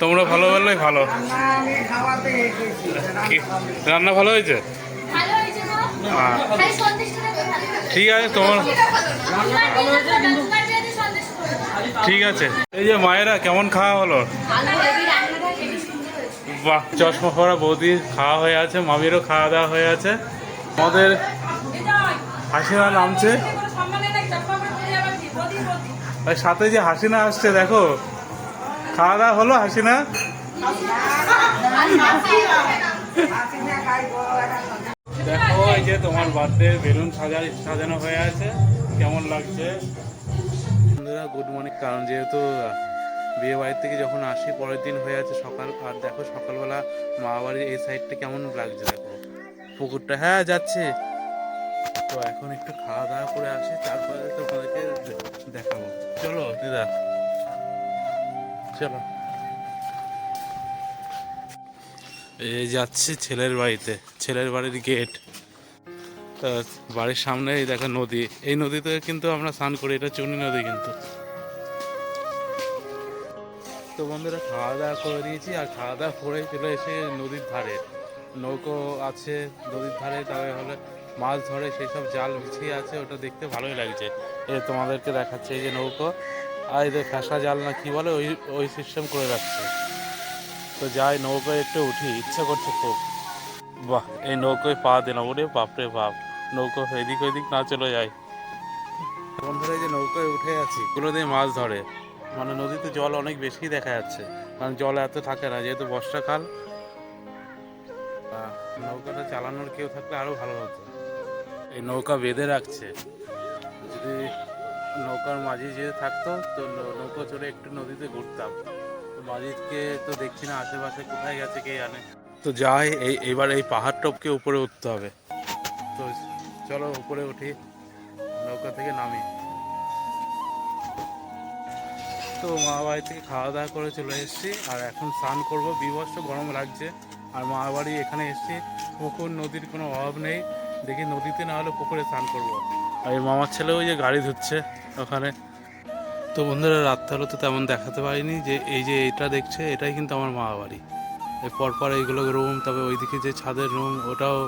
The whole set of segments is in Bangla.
তোমরা ভালো বললেই ভালো। রান্না ভালো হয়েছে। হ্যাঁ। ঠিক আছে তোমার। ঠিক আছে। এই যে মায়েরা কেমন খাওয়া হলো। বাহ চশমা পরা বৌদি খাওয়া হয়ে আছে মামিরও খাওয়া দাওয়া হয়ে আছে। আমাদের হাসিনা নামছে। আর সাথে যে হাসিনা আসছে দেখো। খাওয়া দাওয়া হলো হাসিনা দেখো এই যে তোমার বার্থডে বেলুন সাজা সাজানো হয়ে আছে। কেমন লাগছে? বন্ধুরা গুড মর্নিং কারণ যেহেতু বিয়ে বাড়ির থেকে যখন আসি পরের দিন হয়ে আছে সকাল। আর দেখো সকালবেলা মা বাড়ির এই সাইডটা কেমন লাগছে দেখো। পুকুরটা হ্যাঁ যাচ্ছে। তো এখন একটু খাওয়া দাওয়া করে আসি তারপরে তোমাদেরকে দেখাবো। চলো দিদা। চলো। এই যাচ্ছি ছেলের বাড়িতে, ছেলের বাড়ির গেট বাড়ির সামনে এই দেখো নদী। এই নদীতে কিন্তু আমরা স্নান করি, এটা চুনি নদী কিন্তু। তো বন্ধুরা খাওয়া দাওয়া করে দিয়েছি আর খাওয়া দাওয়া করে চলে এসে নদীর ধারে। নৌকো আছে নদীর ধারে তবে হলে মাছ ধরে, সেই সব জাল বিছিয়ে আছে, ওটা দেখতে ভালোই লাগছে। এই তোমাদেরকে দেখাচ্ছে, এই যে নৌকো। আর এই যে জাল না কি বলে, ওই ওই সিস্টেম করে রাখছে। তো যাই, নৌকোয় একটু উঠি, ইচ্ছা করছে খুব। বাহ, এই নৌকোয় পা দিলাম, ওরে বাপরে বাপ। নৌকো এদিক ওইদিক না চলে যায়। বন্ধুরা যে নৌকায় উঠে আছি, এগুলো দিয়ে মাছ ধরে। মানে নদীতে জল অনেক বেশি দেখা যাচ্ছে। কারণ জল এত থাকে না, যেহেতু বর্ষাকাল। নৌকাটা চালানোর কেউ থাকলে আরও ভালো হতো। এই নৌকা বেঁধে রাখছে। যদি নৌকার মাঝি যে থাকতো তো নৌকা চড়ে একটু নদীতে ঘুরতাম। তো মাঝিকে তো দেখছি না, আশেপাশে কোথায় গেছে কে জানে। তো যাই, এই এবার এই পাহাড় টপকে উপরে উঠতে হবে। তো চলো উপরে উঠি, নৌকা থেকে নামি। তো মা বাড়ি থেকে খাওয়া দাওয়া করে চলে এসেছি, আর এখন স্নান করব। বিভৎস গরম লাগছে, আর মা বাড়ি এখানে এসেছি। পুকুর, নদীর কোনো অভাব নেই। দেখি নদীতে না হলে পুকুরে স্নান করব। আর এই মামার ছেলে ওই যে গাড়ি ধুচ্ছে ওখানে। তো বন্ধুরা রাত্রে হলো তো তেমন দেখাতে পারিনি যে এই যে এটা দেখছে, এটাই কিন্তু আমার মা বাড়ি। এই পরপর এইগুলো রুম, তবে ওইদিকে যে ছাদের রুম, ওটাও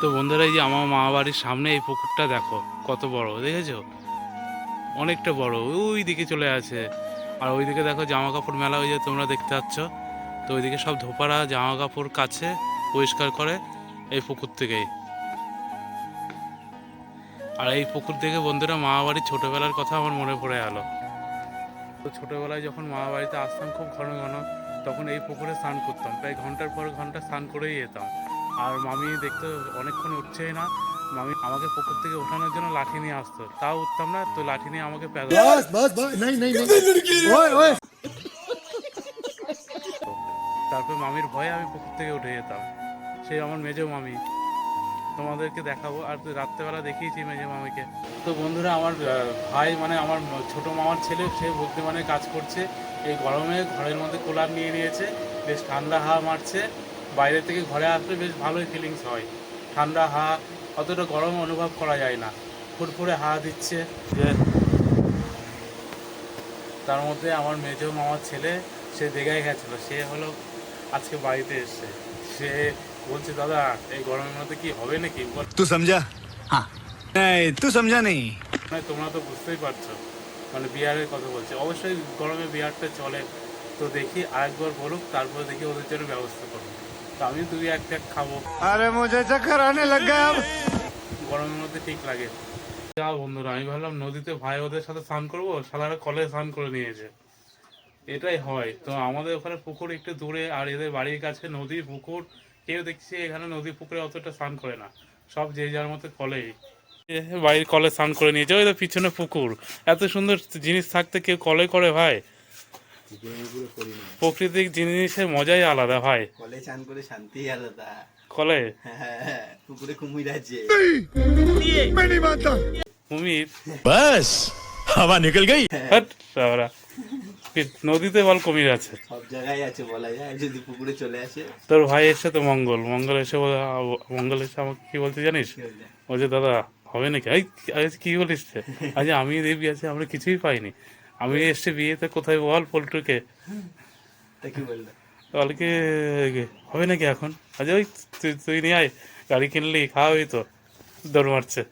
তো বন্ধুরা, এই যে আমার মা বাড়ির সামনে এই পুকুরটা দেখো, কত বড়, দেখেছ? অনেকটা বড় ওই দিকে চলে আছে। আর ওইদিকে দেখো জামা কাপড় মেলা ওই যে তোমরা দেখতে পাচ্ছ। তো ওইদিকে সব ধোপারা জামা কাপড় কাছে পরিষ্কার করে এই পুকুর থেকেই। আর এই পুকুর দেখে বন্ধুরা মা বাড়ির ছোটোবেলার কথা আমার মনে পড়ে গেল। তো ছোটোবেলায় যখন মা বাড়িতে আসতাম খুব ঘন ঘন তখন এই পুকুরে স্নান করতাম। প্রায় ঘণ্টার পর ঘণ্টা স্নান করেই যেতাম। আর মামি দেখতে অনেকক্ষণ উঠছেই না। মামি আমাকে পুকুর থেকে ওঠানোর জন্য লাঠি নিয়ে আসতো। তাও উঠতাম না তো লাঠি নিয়ে আমাকে তারপর মামির ভয়ে আমি পুকুর থেকে উঠে যেতাম। সেই আমার মেজো মামি। তোমাদেরকে দেখাবো আর রাত্রেবেলা দেখিয়েছি মেজো মামিকে। তো বন্ধুরা, আমার ভাই মানে আমার ছোট মামার ছেলে, সে বুদ্ধিমানে কাজ করছে। এই গরমে ঘরের মধ্যে কুলার নিয়ে নিয়েছে। বেশ ঠান্ডা হাওয়া মারছে। বাইরে থেকে ঘরে আসলে বেশ ভালোই ফিলিংস হয়। ঠান্ডা হাওয়া, অতটা গরম অনুভব করা যায় না। ফুরফুরে হাওয়া দিচ্ছে। যে তার মধ্যে আমার মেজো মামার ছেলে, সে দীঘায় গেছিল। সে হলো আজকে বাড়িতে এসছে। সে বলছি দাদা এই গরমের মধ্যে কি হবে নাকি? তুই সমঝা হ্যাঁ তুই সমঝা নেই তোমরা তো বুঝতেই পারছ। মানে বিহারের কথা বলছে। অবশ্যই গরমে বিহারটা চলে। তো দেখি আরেকবার বলুক তারপর দেখি ওদের জন্য ব্যবস্থা করুক তো আমি দুই এক এক খাব। আরে মজা চক্কর আনে লাগা গরমের মধ্যে ঠিক লাগে। যা বন্ধুরা আমি ভাবলাম নদীতে ভাই ওদের সাথে স্নান করব সালারা কলে স্নান করে নিয়েছে। এটাই হয়। তো আমাদের ওখানে পুকুর একটু দূরে আর এদের বাড়ির কাছে নদী পুকুর কেউ দেখছি এখানে নদী পুকুরে অতটা স্নান করে না। সব যে যার মতো কলে বাড়ির কলে স্নান করে নিয়েছে। ওই তো পিছনে পুকুর। এত সুন্দর জিনিস থাকতে কেউ কলে করে ভাই। প্রকৃতিক জিনিসের মজাই আলাদা ভাই। কলে স্নান করে শান্তি আলাদা। কলে? হ্যাঁ, পুকুরে কুমির আছে। কুমির? বাস হাওয়া নিকল গই। হট নদীতে বল কুমির আছে। সব জায়গায় আছে বলা যায় যদি পুকুরে চলে আসে। তোর ভাই এসে তো মঙ্গল। মঙ্গল এসে বলে মঙ্গল এসে আমাকে কি বলতে জানিস? যায়? বলছে? দাদা হবে নাকি? আজ কি বলিস? আজ আমি দেবী আছে আমরা কিছুই পাইনি। আমি এসে বিয়েতে কোথায় বল পল্টুকে? তা কি বলল? কালকে হবে নাকি এখন? আজ ওই তুই তুই নিয়ে আয় গাড়ি কিনলি খাওয়াবি তো। দৌড় মারছে.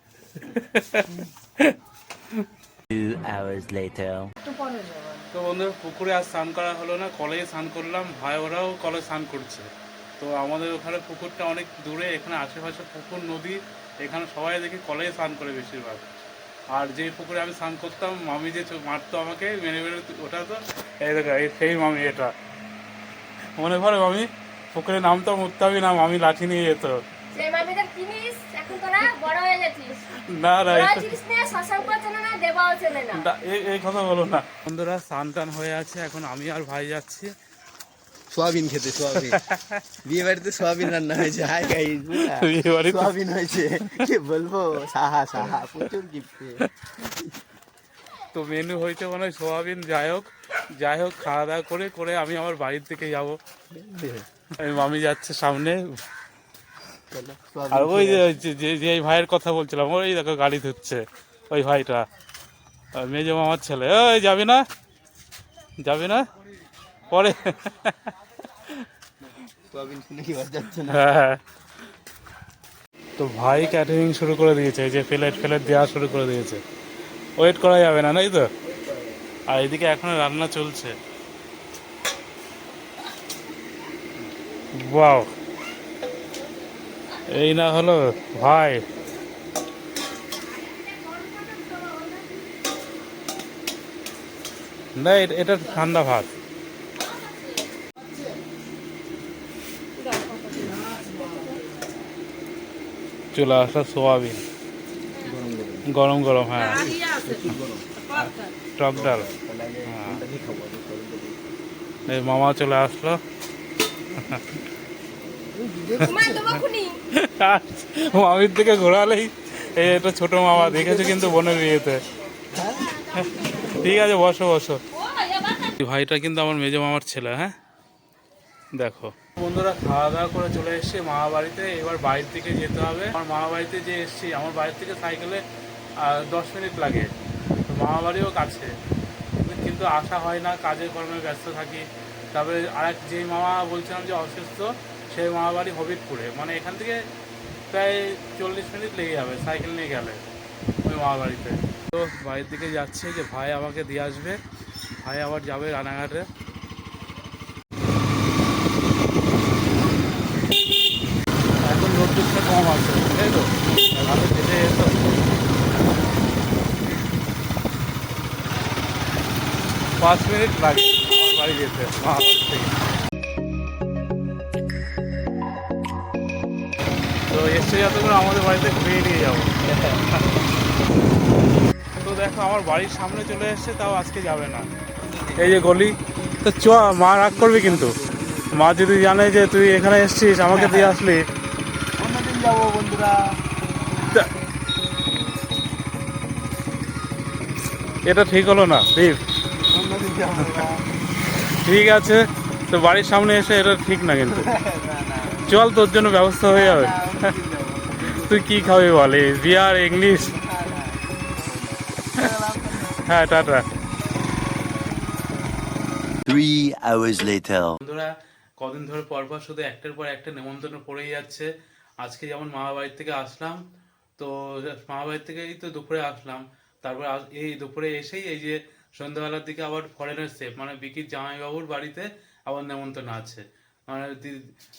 তো বন্ধু, পুকুরে আর স্নান করা হলো না, কলেজে স্নান করলাম, ভাই ওরাও কলে স্নান করছে। তো আমাদের ওখানে পুকুরটা অনেক দূরে, এখানে আশেপাশে পুকুর, নদী, এখানে সবাই দেখি কলেজে স্নান করে বেশিরভাগ। আর যে পুকুরে আমি স্নান করতাম, মামি যে মারতো আমাকে, মেরে মেরে ওটা তো, এই দেখো সেই মামি এটা। মনে পড়ে মামি? পুকুরে নামতাম উঠতামই না মামি লাঠি নিয়ে যেত। সেই মামিদের চিনিস এখন তোরা বড় হয়ে গেছিস। না না বড় এটা- চিনিস না শশাঙ্ক চেনে না দেবাও চেনে না না, এই- এই কথা বলো না। বন্ধুরা স্নান টান হয়ে আছে এখন আমি আর ভাই যাচ্ছি। সোয়াবিন খেতে সোয়াবিন। বিয়ে বাড়িতে সোয়াবিন রান্না হয়েছে। হাই গাইস বিয়ে বাড়িতে- সোয়াবিন হয়েছে। কি বলব? সাহা সাহা প্রচুর গিফট তো মেনু হয়েছে মনে হয় সোয়াবিন যাই হোক যাই হোক খাওয়া দাওয়া করে করে আমি আমার বাড়ির থেকে যাব। আমি মামি যাচ্ছে সামনে। আর ওই যে যে- ভাইয়ের কথা বলছিলাম ওই দেখো গাড়ি ধুচ্ছে ওই ভাইটা। মেজো মামার ছেলে ওই যাবি না? যাবি না? পরে। হ্যাঁ। তো ভাই ক্যাটারিং শুরু করে দিয়েছে যে প্লেট ফেলেট দেওয়া শুরু করে দিয়েছে। ওয়েট করা যাবে না তাই তো? আর এদিকে এখনও রান্না চলছে। বাও এই না হলো ভাই। না এটা- ঠান্ডা ভাত। চলে আসা সোয়াবিন। গরম গরম হ্যাঁ। টক ডাল। হ্যাঁ। মামা চলে আসলো। মামির দিকে ঘোরালেই এই একটা ছোট মামা, দেখেছ কিন্তু বোনের বিয়েতে ঠিক আছে, বসো বসো। ভাইটা কিন্তু আমার মেজো মামার ছেলে হ্যাঁ? দেখো। বন্ধুরা খাওয়া দাওয়া করে চলে এসেছি মামা বাড়িতে। এবার বাড়ির থেকে যেতে হবে। আমার মামা বাড়িতে যে এসেছি, আমার বাড়ির থেকে সাইকেলে দশ মিনিট লাগে। মামা বাড়িও কাছে। কিন্তু আসা হয় না কাজের কর্মে ব্যস্ত থাকি। তারপরে আরেক যে মামা বলছিলাম যে অসুস্থ সেই মামা বাড়ি হবিবপুরে। মানে এখান থেকে প্রায় চল্লিশ মিনিট লেগে যাবে, সাইকেল নিয়ে গেলে ওই মামা বাড়িতে। তো বাড়ির দিকে যাচ্ছে যে ভাই আমাকে দিয়ে আসবে। ভাই আবার যাবে রানাঘাটে। এখন কম আছে, তাই তো? যেতে যেত পাঁচ মিনিট লাগে যেতে মহাবাড়ি তো এসছে যতক্ষণ আমাদের বাড়িতে ঘুরিয়ে নিয়ে যাব। তো দেখো আমার বাড়ির সামনে চলে এসছে তাও আজকে যাবে না। এই যে গলি তো চ মা রাগ করবি কিন্তু। মা যদি জানে যে তুই এখানে এসছিস আমাকে দিয়ে আসলি। অন্যদিন যাব বন্ধুরা। এটা ঠিক হলো না দীপ ঠিক আছে তো বাড়ির সামনে এসে এটা ঠিক না কিন্তু। না না চল তোর জন্য ব্যবস্থা হয়ে যাবে। তুই কি খাবি বলে বিয়ার ইংলিশ? হ্যাঁ টাটা। Three hours later. বন্ধুরা কদিন ধরে পরপর শুধু একটার পর একটা নেমন্তন্ন পড়েই যাচ্ছে। আজকে যেমন মামা বাড়ির থেকে আসলাম তো মামা বাড়ির থেকে তো দুপুরে আসলাম। তারপর আজ- এই দুপুরে এসেই এই যে সন্ধ্যাবেলার দিকে আবার ফরেনের সেফ মানে বিকির জামাইবাবুর বাড়িতে আবার নেমন্তন্ন আছে। মানে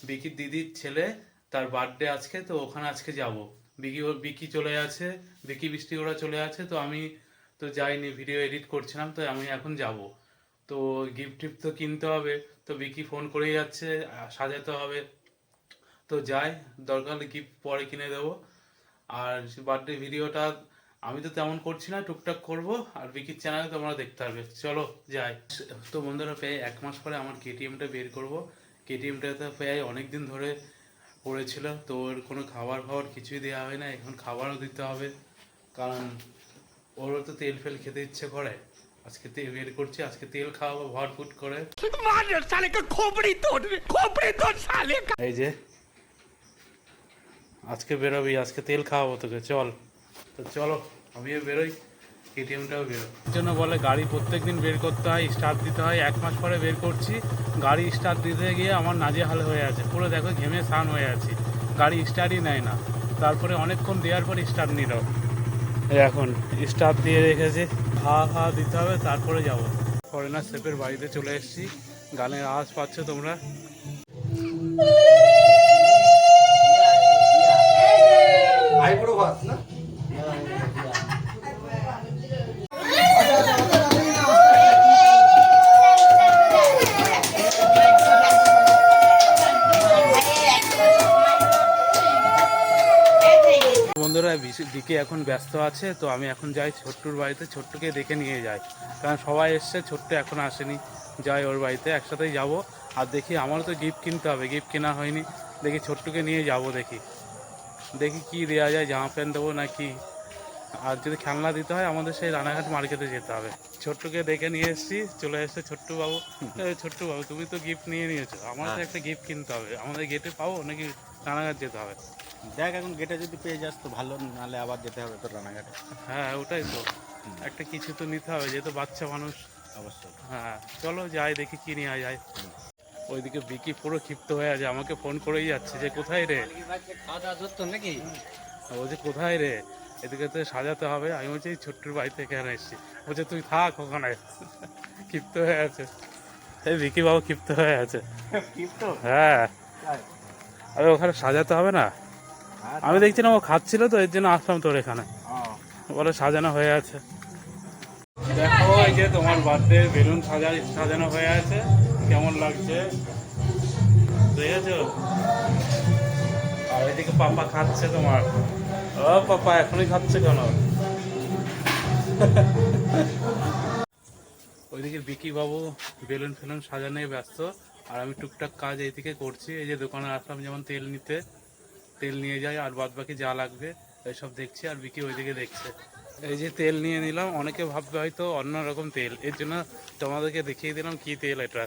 বিকির দিদির ছেলে, তার বার্থডে আজকে, তো ওখানে আজকে যাব। বিকি বিকি চলে আছে, বিকি বৃষ্টি ওরা চলে আছে, তো আমি তো যাইনি ভিডিও এডিট করছিলাম, তো আমি এখন যাব। তো গিফট টিফট তো কিনতে হবে, তো বিকি ফোন করেই যাচ্ছে, সাজাতে হবে। তো যাই, দরকার হলে গিফট পরে কিনে দেবো। আর বার্থডে ভিডিওটা আমি তো তেমন করছি না, টুকটাক করব, আর বিকির চ্যানেলে তোমরা দেখতে পারবে। চলো, যাই। তো বন্ধুরা, প্রায় এক মাস পরে আমার কেটিএমটা বের করব। কেটিএমটা তো প্রায় অনেক দিন ধরে পড়েছিল, তো ওর কোনো খাবার ফাবার কিছুই দেওয়া হয় না, এখন খাবারও দিতে হবে। কারণ ওরও তো তেল ফেল খেতে ইচ্ছে করে। আজকে তেল বের করছি, আজকে তেল খাওয়াবো ভরপুট করে। এই যে, আজকে বেরোবি, আজকে তেল খাওয়াবো তোকে, চল। তো চলো, আমিও বেরোই, কেটিএমটাও বেরো জন্য বলে গাড়ি প্রত্যেকদিন বের করতে হয় স্টার্ট দিতে হয়। এক মাস পরে বের করছি, গাড়ি স্টার্ট দিতে গিয়ে আমার নাজেহাল হয়ে আছে। পুরো দেখো, ঘেমে স্নান হয়ে আছি। গাড়ি স্টার্টই নেয় না। তারপরে অনেকক্ষণ দেওয়ার পর স্টার্ট নিল। এখন স্টার্ট দিয়ে রেখেছি। হা হা দিতে হবে, তারপরে যাব। ফরেনার সেফের বাড়িতে চলে এসেছি। গানের আওয়াজ পাচ্ছ তোমরা? বন্ধুরা বিশ- দিকে এখন ব্যস্ত আছে তো আমি এখন যাই ছোট্টুর বাড়িতে। ছোট্টুকে দেখে নিয়ে যাই। কারণ সবাই এসছে ছোট্ট এখন আসেনি। যাই ওর বাড়িতে একসাথেই যাব। আর দেখি আমারও তো গিফট কিনতে হবে গিফট কেনা হয়নি। দেখি ছোট্টুকে নিয়ে যাব দেখি। দেখি কি দেওয়া যায় জামা প্যান্ট দেবো নাকি? আর যদি খেলনা দিতে হয় আমাদের সেই রানাঘাট মার্কেটে যেতে হবে। ছোট্টুকে দেখে নিয়ে এসেছি চলে এসেছে ছোট্টু বাবু ছোট্টু বাবু তুমি তো গিফট নিয়ে নিয়েছো। আমার তো একটা গিফট কিনতে হবে। আমাদের গেটে পাবো নাকি রানাঘাট যেতে হবে? দেখ এখন গেটে যদি পেয়ে যাস তো ভালো নাহলে আবার যেতে হবে তোর রানাঘাটে। হ্যাঁ ওটাই তো। একটা কিছু তো নিতে হবে যেহেতু বাচ্চা মানুষ। অবশ্যই। হ্যাঁ চলো যাই দেখি কি নেওয়া যায়। ওইদিকে বিকি পুরো ক্ষিপ্ত হয়ে আছে আমাকে ফোন করেই যাচ্ছে যে কোথায় রে? নাকি বলছে কোথায় রে? এদিকে তো সাজাতে হবে আমি বলছি এই ছোট্টুর বাড়ি থেকে এখানে এসেছি। বলছে তুই থাক ওখানে। ক্ষিপ্ত হয়ে আছে। এই বিকি বাবু ক্ষিপ্ত হয়ে আছে। তো হ্যাঁ। আরে ওখানে সাজাতে হবে না? আমি দেখছিলাম ও খাচ্ছিল তো এর জন্য আসলাম তোর এখানে। বলে সাজানো হয়ে আছে। দেখো এই যে তোমার বার্থডে বেলুন সাজা সাজানো হয়ে আছে। কেমন লাগছে? দেখেছ? আর এদিকে পাপা খাচ্ছে তোমার। ও পাপা এখনই খাচ্ছে কেন? ওইদিকে বিকি বাবু বেলুন ফেলুন সাজানোয় ব্যস্ত। আর আমি টুকটাক কাজ এইদিকে করছি। এই যে দোকানে আসলাম যেমন তেল নিতে। তেল নিয়ে যাই আর বাদ বাকি যা লাগবে, এইসব দেখছি আর বিকি ওইদিকে দেখছে। এই যে তেল নিয়ে নিলাম, অনেকে ভাববে হয়তো অন্য রকম তেল। এর জন্য তোমাদেরকে দেখিয়ে দিলাম কি তেল এটা।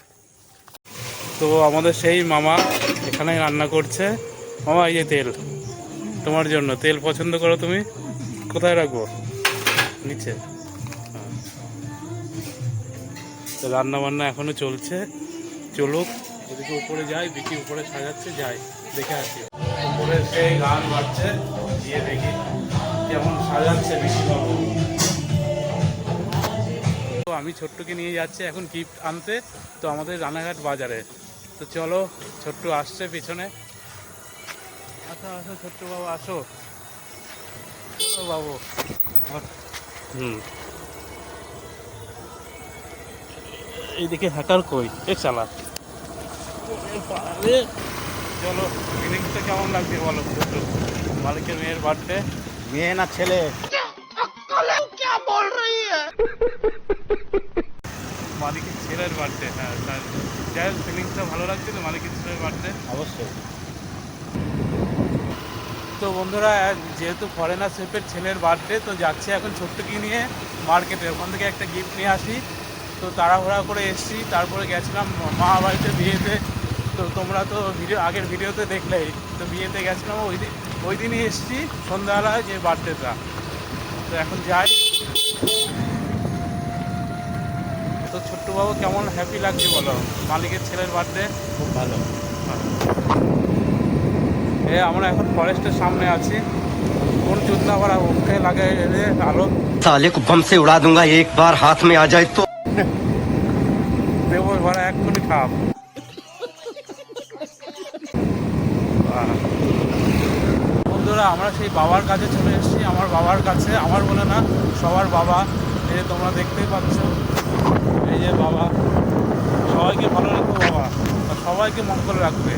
তো আমাদের সেই মামা এখানে রান্না করছে। মামা, এই যে তেল। তোমার জন্য। তেল পছন্দ করো তুমি। কোথায় রাখব? নিচে। রান্না বান্না এখনও চলছে। চলুক, এদিকে উপরে যাই, বিকি উপরে সাজাচ্ছে, যাই, দেখে আসি। সেই গান বাজছে। গিয়ে দেখি কেমন সাজাচ্ছে বাবু তো আমি ছোট্টকে নিয়ে যাচ্ছি এখন গিফট আনতে তো আমাদের রানাঘাট বাজারে। তো চলো ছোট্ট আসছে পিছনে। আসো আসো ছোট্ট বাবু আসো। চলো বাবু হুম। এইদিকে হ্যাকার কই? এ চালা। চলো ফিলিংসটা কেমন লাগছে বলো? ছোট্ট মালিকের মেয়ের বার্থডে মেয়ে না ছেলে? মালিকের ছেলের বার্থডে হ্যাঁ তার যাই ফিলিংসটা ভালো লাগছে তো মালিকের ছেলের বার্থডে অবশ্যই। তো বন্ধুরা যেহেতু ফরেনার শেফের ছেলের বার্থডে তো যাচ্ছে এখন ছোট্টকে নিয়ে মার্কেটে ওখান থেকে একটা গিফট নিয়ে আসি। তো তাড়াহুড়া করে এসেছি তারপরে গেছিলাম মা বাড়িতে বিয়েতে। তো তোমরা তো ভিডিও আগের ভিডিওতে দেখলেই তো বিয়েতে গেছিলাম ওই দিন ওই দিনই এসেছি সন্ধ্যাবেলায় যে বার্থডেটা তো এখন যাই তো ছোট্টবাবু কেমন হ্যাপি লাগছে বলো মালিকের ছেলের বার্থডে খুব ভালো এ আমরা এখন ফরেস্টের সামনে আছি কোন চুদনা আবার মুখে লাগে এলে আলো साले को बम से उड़ा दूंगा एक बार हाथ में आ जाए तो দেবো এবার এক্ষুনি খাপ বন্ধুরা আমরা সেই বাবার কাছে চলে এসেছি। আমার বাবার কাছে আমার বলে না সবার বাবা। এই তোমরা দেখতেই পাচ্ছ এই যে বাবা। সবাইকে ভালো রাখব বাবা সবাইকে মঙ্গল রাখবে।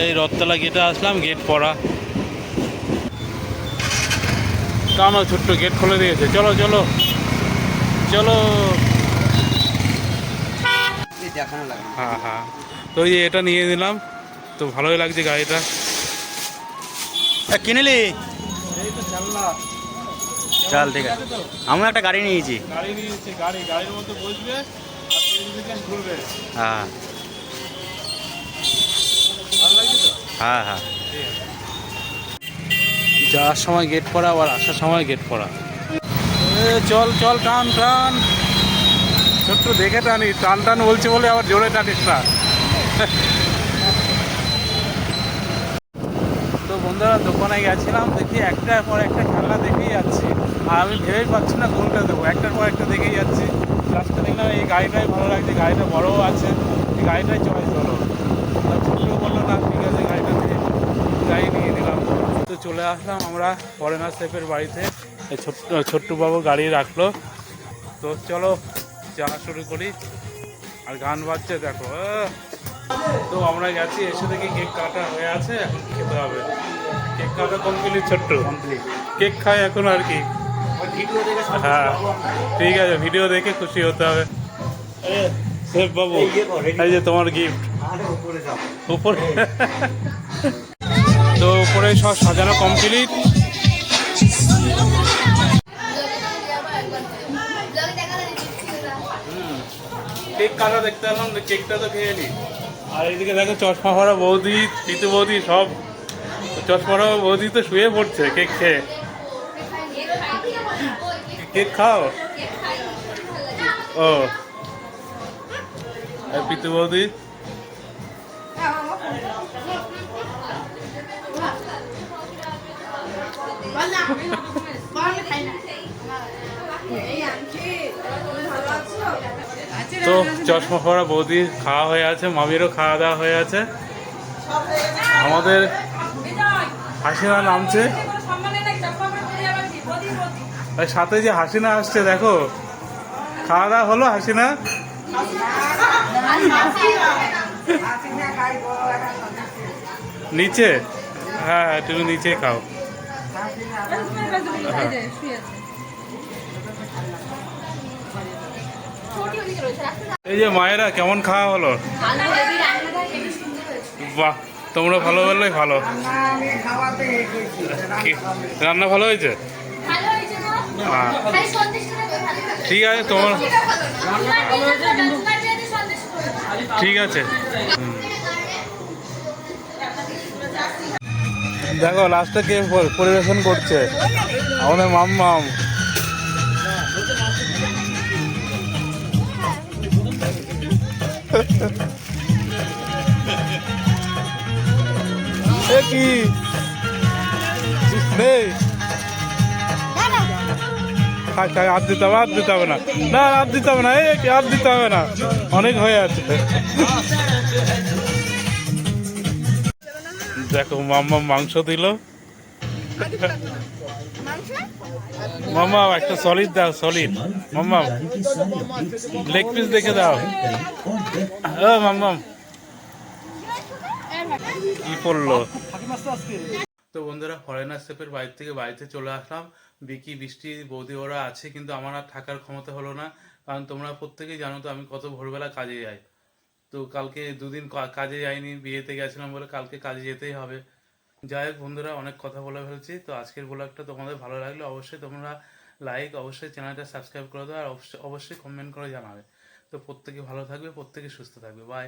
এই রথতলা গেটে আসলাম গেট পড়া। কেন ছোট্ট গেট খুলে দিয়েছে। চলো চলো চলো। হ্যাঁ হ্যাঁ। তো এই এটা নিয়ে নিলাম। তো ভালোই লাগছে গাড়িটা। কিনেলি? চল, ঠিক আছে। আমি একটা গাড়ি নিয়েছি। হ্যাঁ। হ্যাঁ হ্যাঁ। যাওয়ার সময় গেট পড়া আবার আসার সময় গেট পড়া চল চল, টান টান। ছোট্ট দেখে টানি টান টান বলছে বলে আবার জোরে টানিস না তো বন্ধুরা, দোকানে গেছিলাম, দেখি একটার পর একটা খেলনা দেখেই যাচ্ছি। আর আমি ভেবেই পাচ্ছি না কোনটা দেবো, একটার পর একটা দেখেই যাচ্ছি। লাস্টে দেখলাম এই গাড়িটাই ভালো লাগছে, গাড়িটা বড়ও আছে, এই গাড়িটাই চয়েস হলো ছোটো বলল না, ঠিক আছে, গাড়িটা নিয়ে গাড়ি নিয়ে নিলাম। তো চলে আসলাম আমরা ফরেনার সেফের বাড়িতে। ছোট্ট, ছোট্টবাবু গাড়ি রাখল। তো চলো যাওয়া শুরু করি। আর গান বাজছে, দেখো! তো আমরা গেছি, এসে দেখি কেক কাটা হয়ে আছে, এখন খেতে হবে। কেক কাটা কমপ্লিট ছোট্ট। কেক খাই এখন আর কি। হ্যাঁ ঠিক আছে ভিডিও দেখে খুশি হতে হবে। বাবু, এই যে তোমার গিফট তো উপরে সব সাজানো কমপ্লিট কেক কাটা দেখতে এলাম, তো কেকটা তো খেয়ে নি। আর এইদিকে দেখো চশমা ভরা বৌদি, পিতু বৌদি, সব। চশমা ভরা বৌদি তো শুয়ে পড়ছে, কেক খেয়ে। কেক খাও? ও। আর পিতু বৌদি? তো চশমা পরা বৌদি খাওয়া হয়ে আছে, মামিরও খাওয়া দাওয়া হয়ে আছে। আমাদের হাসিনা নামছে সাথে যে হাসিনা আসছে দেখো খাওয়া দাওয়া হলো হাসিনা নিচে হ্যাঁ তুমি নিচে খাও এই যে মায়েরা কেমন খাওয়া হলো বাহ তোমরা ভালো বললেই ভালো। রান্না ভালো হয়েছে? ভালো হয়েছে না? হ্যাঁ। ঠিক আছে তোমার। ঠিক আছে। দেখো লাস্টে কে পর- পরিবেশন করছে? আমাদের মাম মাম এ কি? নেই। খাই খাই, হাত দিতে হবে, হাত দিতে হবে না। না, হাত দিতে হবে না, এই কি, হাত দিতে হবে না। অনেক হয়ে আছে। দেখো, মাম্মা মাংস দিল। মাম্মা, একটা সলিড দাও সলিড মাম্মা লেগ পিস দেখে দাও। ও মাম্মাম কি পড়ল? তো বন্ধুরা ফরেনার স্টেপের বাড়ি থেকে বাড়িতে চলে আসলাম। বিকি, বৃষ্টি, বৌদি ওরা আছে, কিন্তু আমার আর থাকার ক্ষমতা হলো না। কারণ তোমরা প্রত্যেকেই জানো তো, আমি কত ভোরবেলা কাজে যাই। তো কালকে দুদিন কাজে যাইনি, বিয়েতে গেছিলাম বলে কালকে কাজে যেতেই হবে। যাই হোক বন্ধুরা, অনেক কথা বলে ফেলছি। তো আজকের ব্লগটা তোমাদের ভালো লাগলে অবশ্যই তোমরা লাইক অবশ্যই চ্যানেলটা সাবস্ক্রাইব করে দাও, আর অবশ্যই কমেন্ট করে জানাবে। তো প্রত্যেকে ভালো থাকবে, প্রত্যেকে সুস্থ থাকবে। বাই